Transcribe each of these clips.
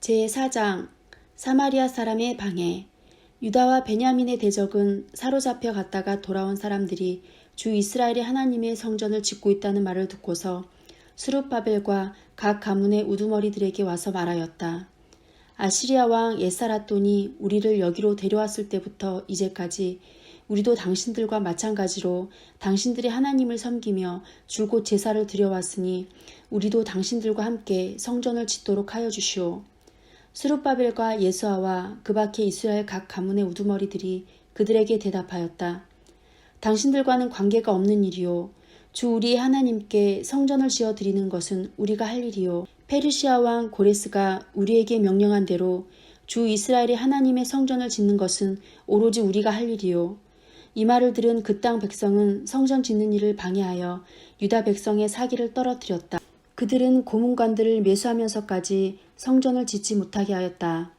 제4장 사마리아 사람의 방해 유다와 베냐민의 대적은 사로잡혀 갔다가 돌아온 사람들이 주 이스라엘의 하나님의 성전을 짓고 있다는 말을 듣고서 수룹바벨과 각 가문의 우두머리들에게 와서 말하였다. 아시리아 왕 예사라돈이 우리를 여기로 데려왔을 때부터 이제까지 우리도 당신들과 마찬가지로 당신들의 하나님을 섬기며 줄곧 제사를 드려왔으니 우리도 당신들과 함께 성전을 짓도록 하여 주시오. 수룹바벨과 예수아와 그 밖에 이스라엘 각 가문의 우두머리들이 그들에게 대답하였다. 당신들과는 관계가 없는 일이요. 주 우리의 하나님께 성전을 지어 드리는 것은 우리가 할 일이요. 페르시아 왕 고레스가 우리에게 명령한 대로 주 이스라엘의 하나님의 성전을 짓는 것은 오로지 우리가 할 일이요. 이 말을 들은 그 땅 백성은 성전 짓는 일을 방해하여 유다 백성의 사기를 떨어뜨렸다. 그들은 고문관들을 매수하면서까지 성전을 짓지 못하게 하였다.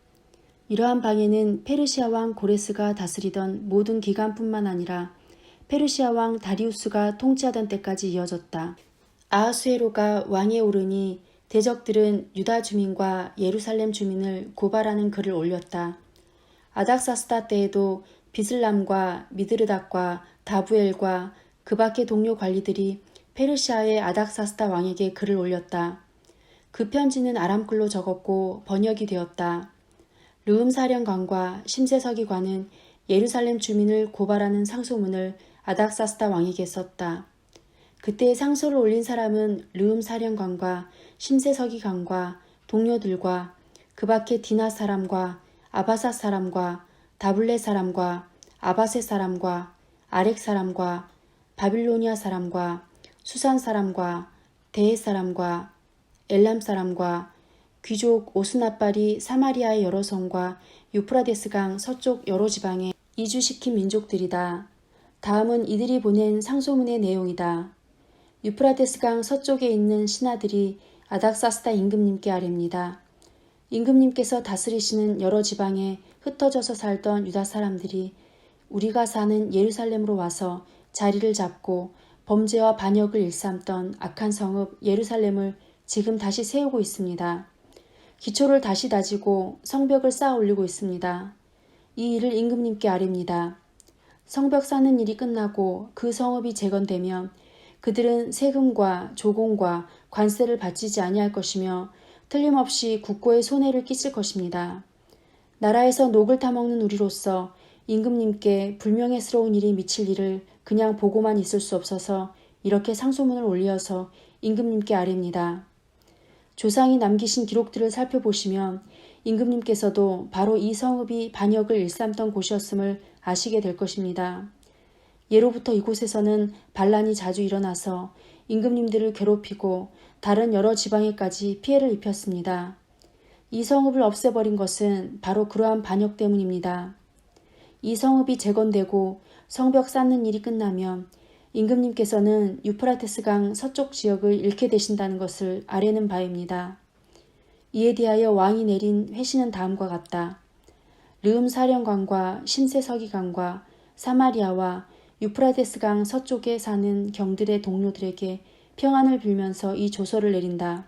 이러한 방해는 페르시아 왕 고레스가 다스리던 모든 기간뿐만 아니라 페르시아 왕 다리우스가 통치하던 때까지 이어졌다. 아하수에로가 왕에 오르니 대적들은 유다 주민과 예루살렘 주민을 고발하는 글을 올렸다. 아닥사스다 때에도 비슬람과 미드르닥과 다부엘과 그 밖의 동료 관리들이 페르시아의 아닥사스다 왕에게 글을 올렸다. 그 편지는 아람글로 적었고 번역이 되었다. 르음 사령관과 심세서기관은 예루살렘 주민을 고발하는 상소문을 아닥사스다 왕에게 썼다. 그때 상소를 올린 사람은 르음 사령관과 심세서기관과 동료들과 그 밖의 디나 사람과 아바사 사람과 다블레 사람과 아바세 사람과 아렉 사람과 바빌로니아 사람과 수산 사람과 대해 사람과 엘람 사람과 귀족 오스나빨이 사마리아의 여러 성과 유프라데스강 서쪽 여러 지방에 이주시킨 민족들이다. 다음은 이들이 보낸 상소문의 내용이다. 유프라데스강 서쪽에 있는 신하들이 아닥사스다 임금님께 아뢰입니다. 임금님께서 다스리시는 여러 지방에 흩어져서 살던 유다 사람들이 우리가 사는 예루살렘으로 와서 자리를 잡고 범죄와 반역을 일삼던 악한 성읍 예루살렘을 지금 다시 세우고 있습니다. 기초를 다시 다지고 성벽을 쌓아 올리고 있습니다. 이 일을 임금님께 아뢰입니다. 성벽 쌓는 일이 끝나고 그 성읍이 재건되면 그들은 세금과 조공과 관세를 바치지 아니할 것이며 틀림없이 국고에 손해를 끼칠 것입니다. 나라에서 녹을 타먹는 우리로서 임금님께 불명예스러운 일이 미칠 일을 그냥 보고만 있을 수 없어서 이렇게 상소문을 올려서 임금님께 아뢰입니다. 조상이 남기신 기록들을 살펴보시면 임금님께서도 바로 이 성읍이 반역을 일삼던 곳이었음을 아시게 될 것입니다. 예로부터 이곳에서는 반란이 자주 일어나서 임금님들을 괴롭히고 다른 여러 지방에까지 피해를 입혔습니다. 이 성읍을 없애버린 것은 바로 그러한 반역 때문입니다. 이 성읍이 재건되고 성벽 쌓는 일이 끝나면 임금님께서는 유프라테스강 서쪽 지역을 잃게 되신다는 것을 아뢰는 바입니다. 이에 대하여 왕이 내린 회신은 다음과 같다. 르음 사령관과 심세 서기관과 사마리아와 유프라테스강 서쪽에 사는 경들의 동료들에게 평안을 빌면서 이 조서를 내린다.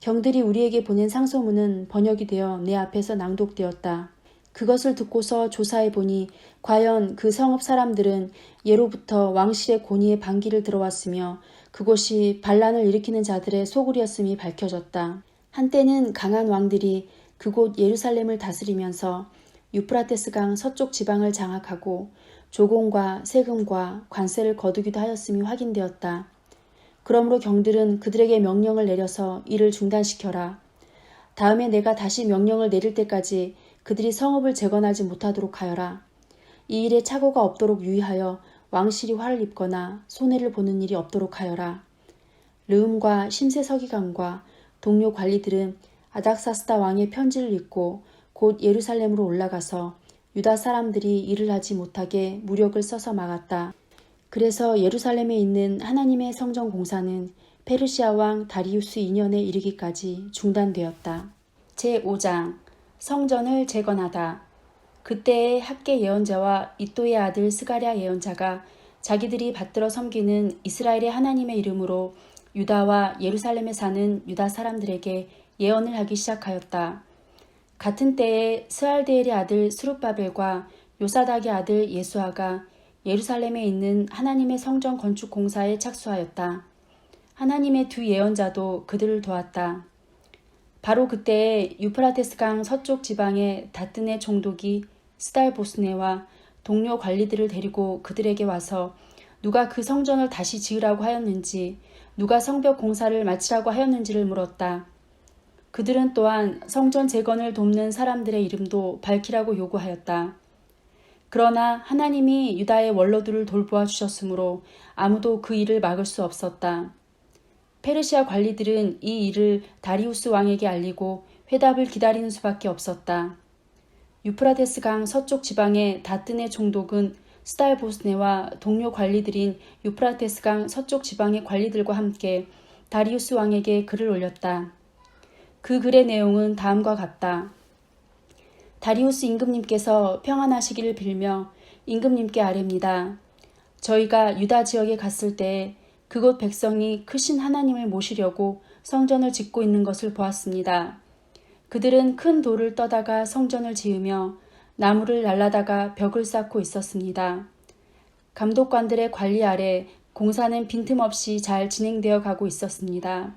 경들이 우리에게 보낸 상소문은 번역이 되어 내 앞에서 낭독되었다. 그것을 듣고서 조사해 보니 과연 그 성읍 사람들은 예로부터 왕실의 권위에 반기를 들어왔으며 그곳이 반란을 일으키는 자들의 소굴이었음이 밝혀졌다. 한때는 강한 왕들이 그곳 예루살렘을 다스리면서 유프라테스강 서쪽 지방을 장악하고 조공과 세금과 관세를 거두기도 하였음이 확인되었다. 그러므로 경들은 그들에게 명령을 내려서 이를 중단시켜라. 다음에 내가 다시 명령을 내릴 때까지 그들이 성읍을 재건하지 못하도록 하여라. 이 일에 착오가 없도록 유의하여 왕실이 화를 입거나 손해를 보는 일이 없도록 하여라. 르음과 심세서기관과 동료 관리들은 아닥사스다 왕의 편지를 읽고 곧 예루살렘으로 올라가서 유다 사람들이 일을 하지 못하게 무력을 써서 막았다. 그래서 예루살렘에 있는 하나님의 성전 공사는 페르시아 왕 다리우스 2년에 이르기까지 중단되었다. 제5장 성전을 재건하다. 그때의 학계 예언자와 이또의 아들 스가랴 예언자가 자기들이 받들어 섬기는 이스라엘의 하나님의 이름으로 유다와 예루살렘에 사는 유다 사람들에게 예언을 하기 시작하였다. 같은 때에 스알데엘의 아들 스룹바벨과 요사닥의 아들 예수아가 예루살렘에 있는 하나님의 성전 건축 공사에 착수하였다. 하나님의 두 예언자도 그들을 도왔다. 바로 그때에 유프라테스 강 서쪽 지방의 다뜨네 총독이 스달보스네와 동료 관리들을 데리고 그들에게 와서 누가 그 성전을 다시 지으라고 하였는지, 누가 성벽 공사를 마치라고 하였는지를 물었다. 그들은 또한 성전 재건을 돕는 사람들의 이름도 밝히라고 요구하였다. 그러나 하나님이 유다의 원로들을 돌보아 주셨으므로 아무도 그 일을 막을 수 없었다. 페르시아 관리들은 이 일을 다리우스 왕에게 알리고 회답을 기다리는 수밖에 없었다. 유프라데스 강 서쪽 지방의 다뜨네 총독은 스달보스네와 동료 관리들인 유프라테스 강 서쪽 지방의 관리들과 함께 다리우스 왕에게 글을 올렸다. 그 글의 내용은 다음과 같다. 다리우스 임금님께서 평안하시기를 빌며 임금님께 아뢰입니다. 저희가 유다 지역에 갔을 때 그곳 백성이 크신 하나님을 모시려고 성전을 짓고 있는 것을 보았습니다. 그들은 큰 돌을 떠다가 성전을 지으며 나무를 날라다가 벽을 쌓고 있었습니다. 감독관들의 관리 아래 공사는 빈틈없이 잘 진행되어 가고 있었습니다.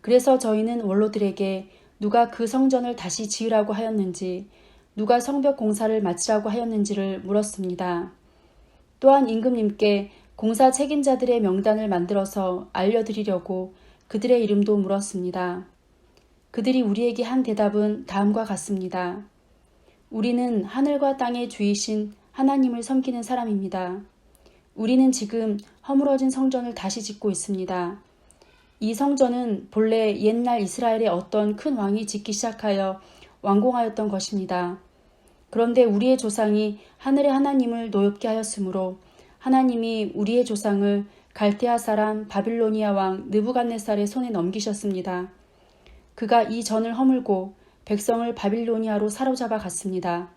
그래서 저희는 원로들에게 누가 그 성전을 다시 지으라고 하였는지, 누가 성벽 공사를 마치라고 하였는지를 물었습니다. 또한 임금님께 공사 책임자들의 명단을 만들어서 알려드리려고 그들의 이름도 물었습니다. 그들이 우리에게 한 대답은 다음과 같습니다. 우리는 하늘과 땅의 주이신 하나님을 섬기는 사람입니다. 우리는 지금 허물어진 성전을 다시 짓고 있습니다. 이 성전은 본래 옛날 이스라엘의 어떤 큰 왕이 짓기 시작하여 완공하였던 것입니다. 그런데 우리의 조상이 하늘의 하나님을 노엽게 하였으므로 하나님이 우리의 조상을 갈대아 사람 바빌로니아 왕 느부갓네살의 손에 넘기셨습니다. 그가 이 전을 허물고 백성을 바빌로니아로 사로잡아 갔습니다.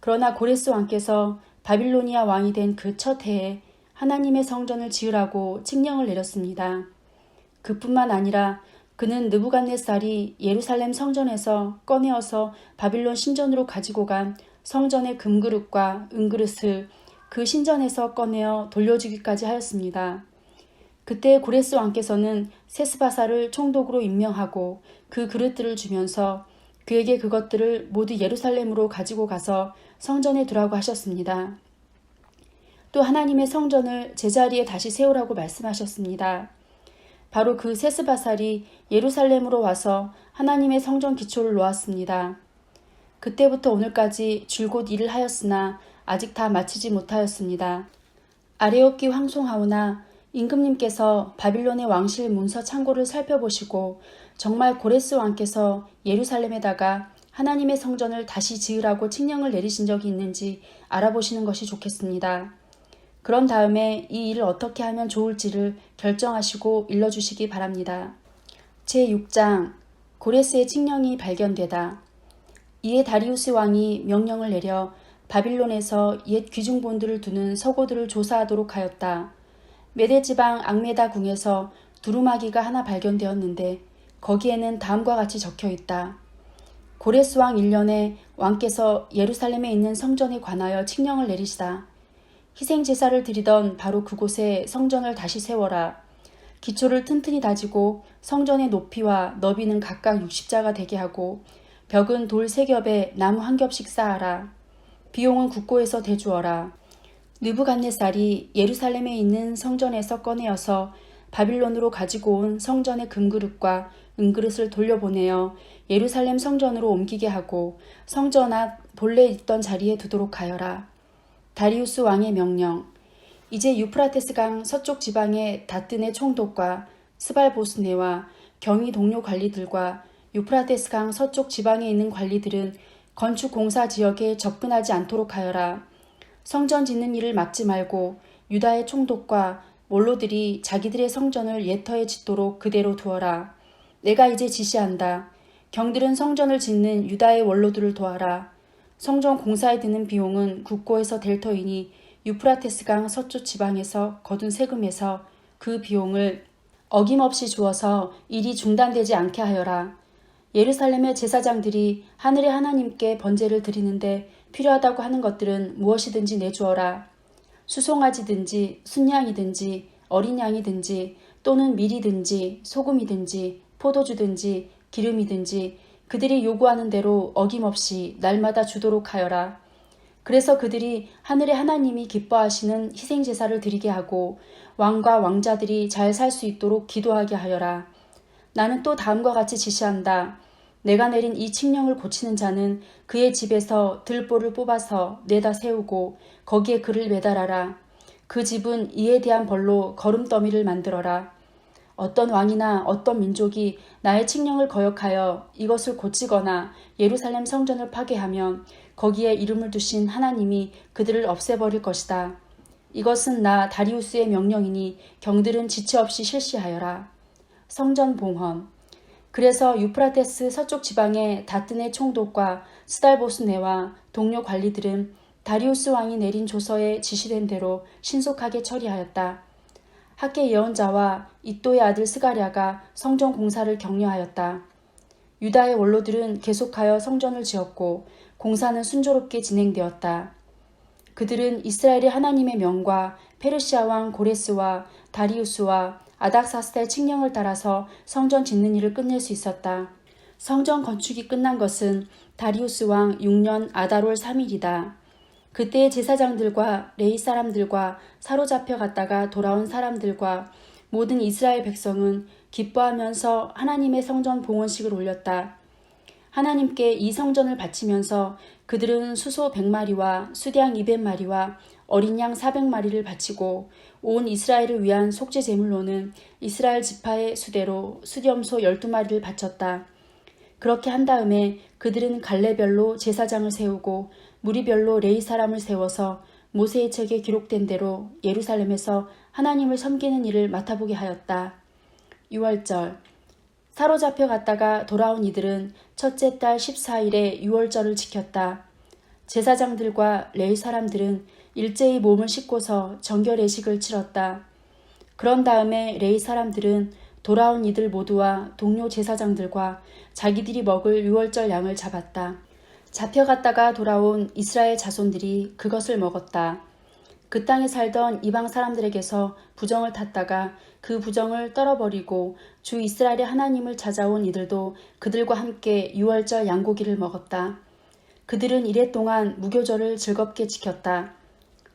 그러나 고레스 왕께서 바빌로니아 왕이 된 그 첫 해에 하나님의 성전을 지으라고 칙령을 내렸습니다. 그뿐만 아니라 그는 느부갓네살이 예루살렘 성전에서 꺼내어서 바빌론 신전으로 가지고 간 성전의 금그릇과 은그릇을 그 신전에서 꺼내어 돌려주기까지 하였습니다. 그때 고레스 왕께서는 세스바사를 총독으로 임명하고 그 그릇들을 주면서 그에게 그것들을 모두 예루살렘으로 가지고 가서 성전에 두라고 하셨습니다. 또 하나님의 성전을 제자리에 다시 세우라고 말씀하셨습니다. 바로 그 세스바살이 예루살렘으로 와서 하나님의 성전 기초를 놓았습니다. 그때부터 오늘까지 줄곧 일을 하였으나 아직 다 마치지 못하였습니다. 아레오키 황송하오나 임금님께서 바빌론의 왕실 문서 창고를 살펴보시고 정말 고레스 왕께서 예루살렘에다가 하나님의 성전을 다시 지으라고 칙령을 내리신 적이 있는지 알아보시는 것이 좋겠습니다. 그런 다음에 이 일을 어떻게 하면 좋을지를 결정하시고 일러주시기 바랍니다. 제6장 고레스의 칙령이 발견되다. 이에 다리우스 왕이 명령을 내려 바빌론에서 옛 귀중본들을 두는 서고들을 조사하도록 하였다. 메데 지방 앙메다 궁에서 두루마기가 하나 발견되었는데 거기에는 다음과 같이 적혀 있다. 고레스 왕 1년에 왕께서 예루살렘에 있는 성전에 관하여 칙령을 내리시다. 희생 제사를 드리던 바로 그곳에 성전을 다시 세워라. 기초를 튼튼히 다지고 성전의 높이와 너비는 각각 60자가 되게 하고 벽은 돌 세 겹에 나무 한 겹씩 쌓아라. 비용은 국고에서 대주어라. 느부갓네살이 예루살렘에 있는 성전에서 꺼내어서 바빌론으로 가지고 온 성전의 금그릇과 은그릇을 돌려보내어 예루살렘 성전으로 옮기게 하고 성전 앞 본래 있던 자리에 두도록 하여라. 다리우스 왕의 명령. 이제 유프라테스 강 서쪽 지방의 다뜨네 총독과 스발보스네와 경위 동료 관리들과 유프라테스 강 서쪽 지방에 있는 관리들은 건축 공사 지역에 접근하지 않도록 하여라. 성전 짓는 일을 막지 말고 유다의 총독과 원로들이 자기들의 성전을 예터에 짓도록 그대로 두어라. 내가 이제 지시한다. 경들은 성전을 짓는 유다의 원로들을 도와라. 성전 공사에 드는 비용은 국고에서 될 터이니 유프라테스 강 서쪽 지방에서 거둔 세금에서 그 비용을 어김없이 주어서 일이 중단되지 않게 하여라. 예루살렘의 제사장들이 하늘의 하나님께 번제를 드리는데 필요하다고 하는 것들은 무엇이든지 내주어라. 수송아지든지 순양이든지 어린 양이든지 또는 밀이든지 소금이든지 포도주든지 기름이든지 그들이 요구하는 대로 어김없이 날마다 주도록 하여라. 그래서 그들이 하늘의 하나님이 기뻐하시는 희생 제사를 드리게 하고 왕과 왕자들이 잘 살 수 있도록 기도하게 하여라. 나는 또 다음과 같이 지시한다. 내가 내린 이 칙령을 고치는 자는 그의 집에서 들보를 뽑아서 내다 세우고 거기에 그를 매달아라. 그 집은 이에 대한 벌로 거름더미를 만들어라. 어떤 왕이나 어떤 민족이 나의 칙령을 거역하여 이것을 고치거나 예루살렘 성전을 파괴하면 거기에 이름을 두신 하나님이 그들을 없애버릴 것이다. 이것은 나 다리우스의 명령이니 경들은 지체 없이 실시하여라. 성전 봉헌 그래서 유프라테스 서쪽 지방의 다튼의 총독과 스달보스네와 동료 관리들은 다리우스 왕이 내린 조서에 지시된 대로 신속하게 처리하였다. 학계 예언자와 이또의 아들 스가랴가 성전 공사를 격려하였다. 유다의 원로들은 계속하여 성전을 지었고 공사는 순조롭게 진행되었다. 그들은 이스라엘의 하나님의 명과 페르시아 왕 고레스와 다리우스와 아닥사스의 칙령을 따라서 성전 짓는 일을 끝낼 수 있었다. 성전 건축이 끝난 것은 다리우스 왕 6년 아다롤 3일이다. 그때의 제사장들과 레이 사람들과 사로잡혀 갔다가 돌아온 사람들과 모든 이스라엘 백성은 기뻐하면서 하나님의 성전 봉헌식을 올렸다. 하나님께 이 성전을 바치면서 그들은 수소 100마리와 수량 200마리와 어린 양 400마리를 바치고 온 이스라엘을 위한 속죄 제물로는 이스라엘 지파의 수대로 수염소 12마리를 바쳤다. 그렇게 한 다음에 그들은 갈래별로 제사장을 세우고 무리별로 레이 사람을 세워서 모세의 책에 기록된 대로 예루살렘에서 하나님을 섬기는 일을 맡아보게 하였다. 6월절 사로잡혀 갔다가 돌아온 이들은 첫째 달 14일에 6월절을 지켰다. 제사장들과 레이 사람들은 일제히 몸을 씻고서 정결 예식을 치렀다. 그런 다음에 레이 사람들은 돌아온 이들 모두와 동료 제사장들과 자기들이 먹을 6월절 양을 잡았다. 잡혀갔다가 돌아온 이스라엘 자손들이 그것을 먹었다. 그 땅에 살던 이방 사람들에게서 부정을 탔다가 그 부정을 떨어버리고 주 이스라엘의 하나님을 찾아온 이들도 그들과 함께 6월절 양고기를 먹었다. 그들은 이랫 동안 무교절을 즐겁게 지켰다.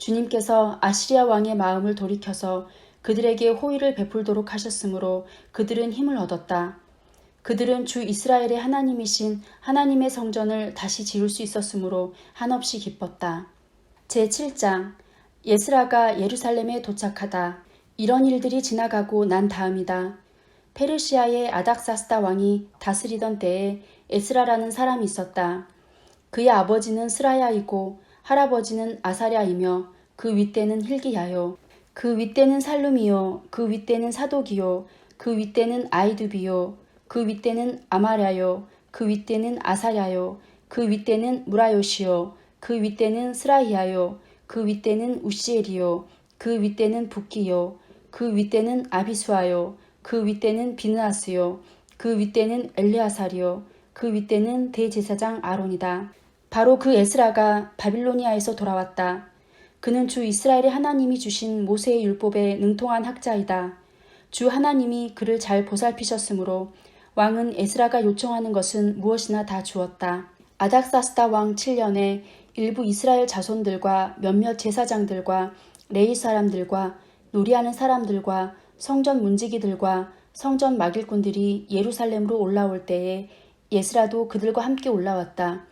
주님께서 아시리아 왕의 마음을 돌이켜서 그들에게 호의를 베풀도록 하셨으므로 그들은 힘을 얻었다. 그들은 주 이스라엘의 하나님이신 하나님의 성전을 다시 지을 수 있었으므로 한없이 기뻤다. 제7장 예스라가 예루살렘에 도착하다. 이런 일들이 지나가고 난 다음이다. 페르시아의 아닥사스다 왕이 다스리던 때에 에스라라는 사람이 있었다. 그의 아버지는 스라야이고 할아버지는 아사랴이며 그 윗대는 힐기야요. 그 윗대는 살룸이요. 그 윗대는 사독이요. 그 윗대는 아이두비요. 그 윗대는 아마랴요. 그 윗대는 아사랴요. 그 윗대는 무라요시요. 그 윗대는 스라이야요. 그 윗대는 우시엘이요. 그 윗대는 북기요. 그 윗대는 아비수아요. 그 윗대는 비느아스요. 그 윗대는 엘리아살이요. 그 윗대는 대제사장 아론이다. 바로 그 에스라가 바빌로니아에서 돌아왔다. 그는 주 이스라엘의 하나님이 주신 모세의 율법에 능통한 학자이다. 주 하나님이 그를 잘 보살피셨으므로 왕은 에스라가 요청하는 것은 무엇이나 다 주었다. 아닥사스다 왕 7년에 일부 이스라엘 자손들과 몇몇 제사장들과 레이 사람들과 놀이하는 사람들과 성전 문지기들과 성전 막일꾼들이 예루살렘으로 올라올 때에 예스라도 그들과 함께 올라왔다.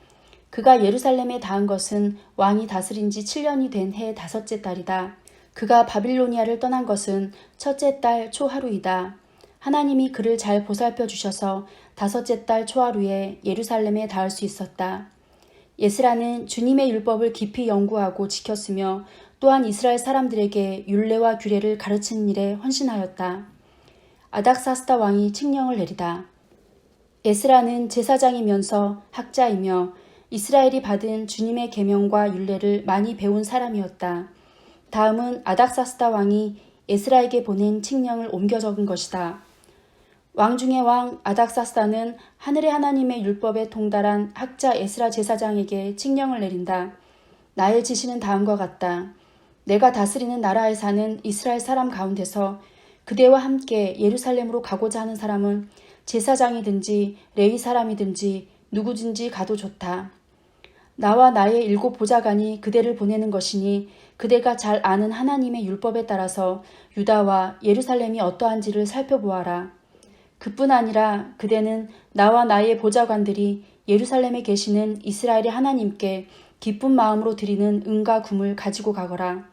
그가 예루살렘에 닿은 것은 왕이 다스린 지 7년이 된 해 다섯째 달이다. 그가 바빌로니아를 떠난 것은 첫째 달 초하루이다. 하나님이 그를 잘 보살펴 주셔서 다섯째 달 초하루에 예루살렘에 닿을 수 있었다. 예스라는 주님의 율법을 깊이 연구하고 지켰으며 또한 이스라엘 사람들에게 율례와 규례를 가르치는 일에 헌신하였다. 아닥사스다 왕이 칙령을 내리다. 에스라는 제사장이면서 학자이며 이스라엘이 받은 주님의 계명과 율례를 많이 배운 사람이었다. 다음은 아닥사스다 왕이 에스라에게 보낸 칙령을 옮겨 적은 것이다. 왕 중의 왕 아닥사스다는 하늘의 하나님의 율법에 동달한 학자 에스라 제사장에게 칙령을 내린다. 나의 지시는 다음과 같다. 내가 다스리는 나라에 사는 이스라엘 사람 가운데서 그대와 함께 예루살렘으로 가고자 하는 사람은 제사장이든지 레위 사람이든지 누구든지 가도 좋다. 나와 나의 일곱 보좌관이 그대를 보내는 것이니 그대가 잘 아는 하나님의 율법에 따라서 유다와 예루살렘이 어떠한지를 살펴보아라. 그뿐 아니라 그대는 나와 나의 보좌관들이 예루살렘에 계시는 이스라엘의 하나님께 기쁜 마음으로 드리는 은과 금을 가지고 가거라.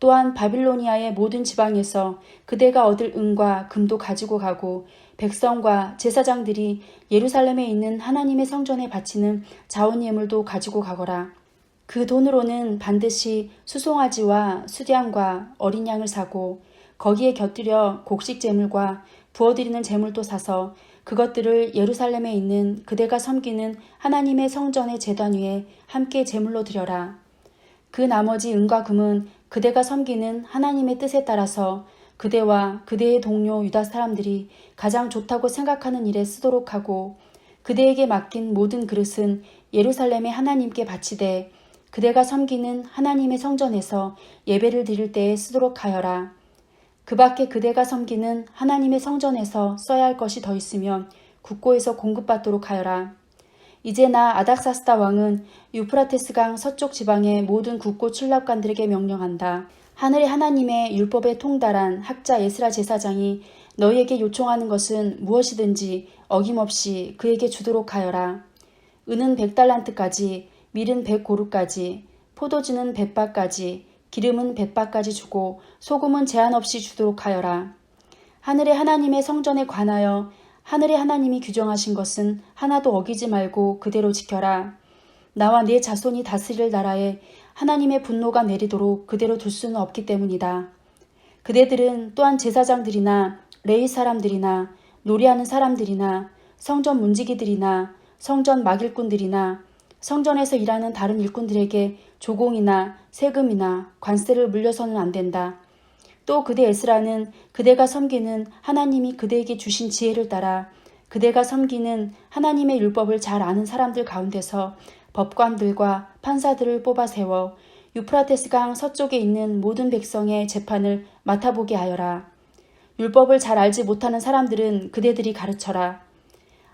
또한 바빌로니아의 모든 지방에서 그대가 얻을 은과 금도 가지고 가고 백성과 제사장들이 예루살렘에 있는 하나님의 성전에 바치는 자원 예물도 가지고 가거라. 그 돈으로는 반드시 수송아지와 수량과 어린 양을 사고 거기에 곁들여 곡식 제물과 부어드리는 제물도 사서 그것들을 예루살렘에 있는 그대가 섬기는 하나님의 성전의 제단 위에 함께 제물로 드려라. 그 나머지 은과 금은 그대가 섬기는 하나님의 뜻에 따라서 그대와 그대의 동료 유다 사람들이 가장 좋다고 생각하는 일에 쓰도록 하고 그대에게 맡긴 모든 그릇은 예루살렘의 하나님께 바치되 그대가 섬기는 하나님의 성전에서 예배를 드릴 때에 쓰도록 하여라. 그 밖에 그대가 섬기는 하나님의 성전에서 써야 할 것이 더 있으면 국고에서 공급받도록 하여라. 이제 나 아닥사스다 왕은 유프라테스강 서쪽 지방의 모든 국고 출납관들에게 명령한다. 하늘의 하나님의 율법에 통달한 학자 예스라 제사장이 너희에게 요청하는 것은 무엇이든지 어김없이 그에게 주도록 하여라. 은은 백달란트까지, 밀은 백고루까지, 포도주는 백바까지, 기름은 백바까지 주고 소금은 제한 없이 주도록 하여라. 하늘의 하나님의 성전에 관하여 하늘의 하나님이 규정하신 것은 하나도 어기지 말고 그대로 지켜라. 나와 내 자손이 다스릴 나라에 하나님의 분노가 내리도록 그대로 둘 수는 없기 때문이다. 그대들은 또한 제사장들이나 레이 사람들이나 놀이하는 사람들이나 성전 문지기들이나 성전 막일꾼들이나 성전에서 일하는 다른 일꾼들에게 조공이나 세금이나 관세를 물려서는 안 된다. 또 그대 에스라는 그대가 섬기는 하나님이 그대에게 주신 지혜를 따라 그대가 섬기는 하나님의 율법을 잘 아는 사람들 가운데서 법관들과 판사들을 뽑아 세워 유프라테스강 서쪽에 있는 모든 백성의 재판을 맡아보게 하여라. 율법을 잘 알지 못하는 사람들은 그대들이 가르쳐라.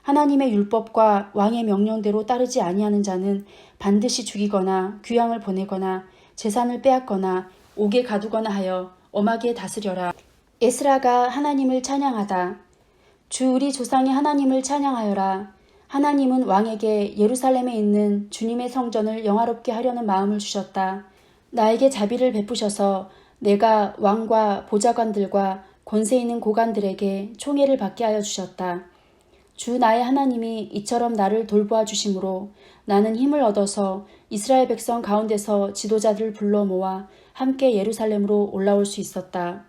하나님의 율법과 왕의 명령대로 따르지 아니하는 자는 반드시 죽이거나 귀양을 보내거나 재산을 빼앗거나 옥에 가두거나 하여 엄하게 다스려라. 에스라가 하나님을 찬양하다. 주 우리 조상의 하나님을 찬양하여라. 하나님은 왕에게 예루살렘에 있는 주님의 성전을 영화롭게 하려는 마음을 주셨다. 나에게 자비를 베푸셔서 내가 왕과 보좌관들과 권세 있는 고관들에게 총애를 받게 하여 주셨다. 주 나의 하나님이 이처럼 나를 돌보아 주심으로 나는 힘을 얻어서 이스라엘 백성 가운데서 지도자들을 불러 모아 함께 예루살렘으로 올라올 수 있었다.